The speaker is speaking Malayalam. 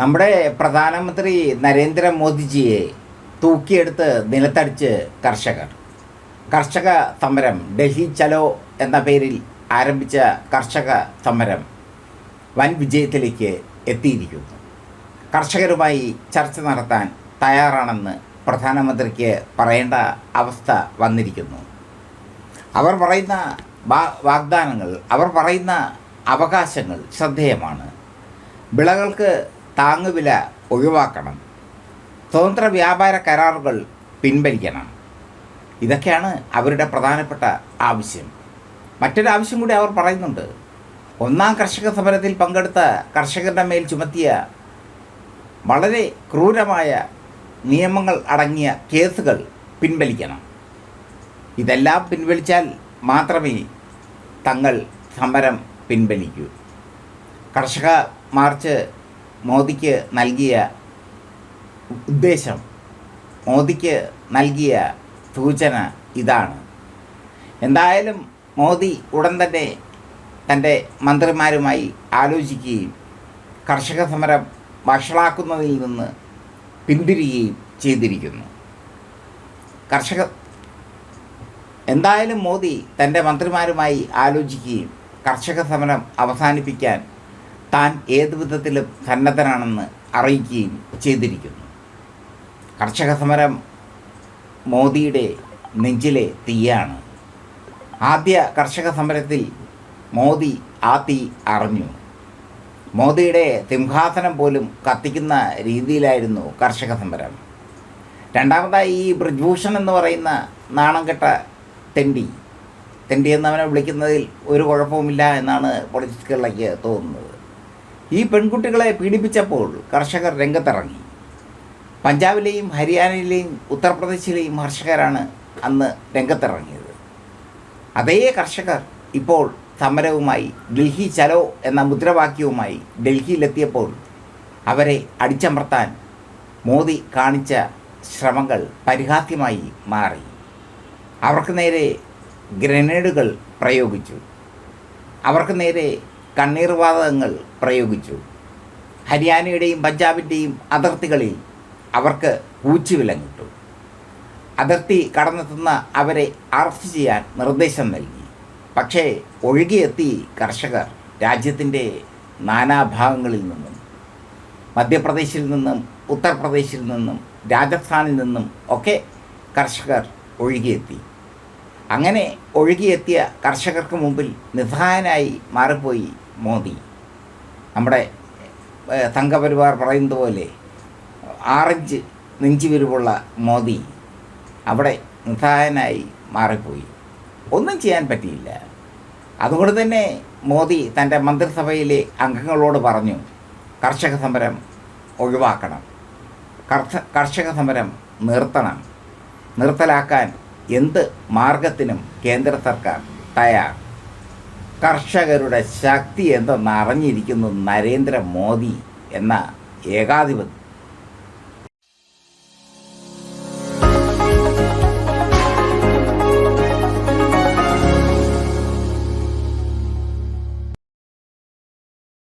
നമ്മുടെ പ്രധാനമന്ത്രി നരേന്ദ്രമോദിജിയെ തൂക്കിയെടുത്ത് നിലത്തടിച്ച് കർഷകർ. കർഷക സമരം ഡൽഹി ചലോ എന്ന പേരിൽ ആരംഭിച്ച കർഷക സമരം വൻ വിജയത്തിലേക്ക് എത്തിയിരിക്കുന്നു. കർഷകരുമായി ചർച്ച നടത്താൻ തയ്യാറാണെന്ന് പ്രധാനമന്ത്രിക്ക് പറയേണ്ട അവസ്ഥ വന്നിരിക്കുന്നു. അവർ പറയുന്ന വാഗ്ദാനങ്ങൾ അവർ പറയുന്ന അവകാശങ്ങൾ ശ്രദ്ധേയമാണ്. വിളകൾക്ക് താങ്ങുവില ഒഴിവാക്കണം. സ്വതന്ത്ര വ്യാപാര കരാറുകൾ പിൻവലിക്കണം. ഇതൊക്കെയാണ് അവരുടെ പ്രധാനപ്പെട്ട ആവശ്യം. മറ്റൊരു ആവശ്യം കൂടി അവർ പറയുന്നുണ്ട്. ഒന്നാം കർഷക സമരത്തിൽ പങ്കെടുത്ത കർഷകരുടെ മേൽ ചുമത്തിയ വളരെ ക്രൂരമായ നിയമങ്ങൾ അടങ്ങിയ കേസുകൾ പിൻവലിക്കണം. ഇതെല്ലാം പിൻവലിച്ചാൽ മാത്രമേ തങ്ങൾ സമരം പിൻവലിക്കൂ. കർഷക മാർച്ച് മോദിക്ക് നൽകിയ ഉദ്ദേശം മോദിക്ക് നൽകിയ സൂചന ഇതാണ്. എന്തായാലും മോദി ഉടൻ തന്നെ തന്റെ മന്ത്രിമാരുമായി ആലോചിക്കുകയും കർഷക സമരം വഷളാക്കുന്നതിൽ നിന്ന് പിന്തിരിയുകയും ചെയ്തിരിക്കുന്നു. കർഷക എന്തായാലും മോദി തന്റെ മന്ത്രിമാരുമായി ആലോചിക്കുകയും കർഷക സമരം അവസാനിപ്പിക്കാൻ താൻ ഏത് വിധത്തിലും സന്നദ്ധനാണെന്ന് അറിയിക്കുകയും ചെയ്തിരിക്കുന്നു. കർഷക സമരം മോദിയുടെ നെഞ്ചിലെ തീയാണ്. ആദ്യ കർഷക സമരത്തിൽ മോദി ആ തീ അറിഞ്ഞു. മോദിയുടെ സിംഹാസനം പോലും കത്തിക്കുന്ന രീതിയിലായിരുന്നു കർഷക സമരം. രണ്ടാമതായി ഈ ബ്രിജ്ഭൂഷൺ എന്ന് പറയുന്ന നാണം കെട്ട തെണ്ടി. തെണ്ടി എന്നവനെ വിളിക്കുന്നതിൽ ഒരു കുഴപ്പവുമില്ല എന്നാണ് പൊളിറ്റിക്സുകളിലേക്ക് തോന്നുന്നത്. ഈ പെൺകുട്ടികളെ പീഡിപ്പിച്ചപ്പോൾ കർഷകർ രംഗത്തിറങ്ങി. പഞ്ചാബിലെയും ഹരിയാനയിലെയും ഉത്തർപ്രദേശിലെയും കർഷകരാണ് അന്ന് രംഗത്തിറങ്ങിയത്. അതേ കർഷകർ ഇപ്പോൾ സമരവുമായി ഡൽഹി ചലോ എന്ന മുദ്രാവാക്യവുമായി ഡൽഹിയിലെത്തിയപ്പോൾ അവരെ അടിച്ചമർത്താൻ മോദി കാണിച്ച ശ്രമങ്ങൾ പരിഹാസ്യമായി മാറി. അവർക്ക് നേരെ ഗ്രനേഡുകൾ പ്രയോഗിച്ചു. അവർക്ക് നേരെ കണ്ണീർവാതകങ്ങൾ പ്രയോഗിച്ചു. ഹരിയാനയുടെയും പഞ്ചാബിന്റെയും അതിർത്തികളിൽ അവർക്ക് പൂച്ചുവിലങ്ങിട്ടു അതിർത്തി കടന്നെത്തുന്ന അവരെ അറസ്റ്റ് ചെയ്യാൻ നിർദ്ദേശം നൽകി. പക്ഷേ ഒഴുകിയെത്തി കർഷകർ രാജ്യത്തിന്റെ നാനാഭാഗങ്ങളിൽ നിന്നും മധ്യപ്രദേശിൽ നിന്നും ഉത്തർപ്രദേശിൽ നിന്നും രാജസ്ഥാനിൽ നിന്നും ഒക്കെ കർഷകർ ഒഴുകിയെത്തി. അങ്ങനെ ഒഴുകിയെത്തിയ കർഷകർക്ക് മുമ്പിൽ നിസ്സഹായനായി മാറിപ്പോയി മോദി. നമ്മുടെ തങ്കപരിവാർ പറയുന്നത് പോലെ ആറഞ്ച് നെഞ്ചുവിരിവുള്ള മോദി അവിടെ നിസ്സഹായനായി മാറിപ്പോയി. ഒന്നും ചെയ്യാൻ പറ്റിയില്ല. അതുകൊണ്ട് തന്നെ മോദി തന്റെ മന്ത്രിസഭയിലെ അംഗങ്ങളോട് പറഞ്ഞു കർഷക സമരം ഒഴിവാക്കണം. കർഷ കർഷക സമരം നിർത്തണം. നിർത്തലാക്കാൻ എന്ത് മാർഗത്തിനും കേന്ദ്ര സർക്കാർ തയ്യാർ. കർഷകരുടെ ശക്തി എന്തെന്നറിഞ്ഞിരിക്കുന്നു നരേന്ദ്രമോദി എന്ന ഏകാധിപതി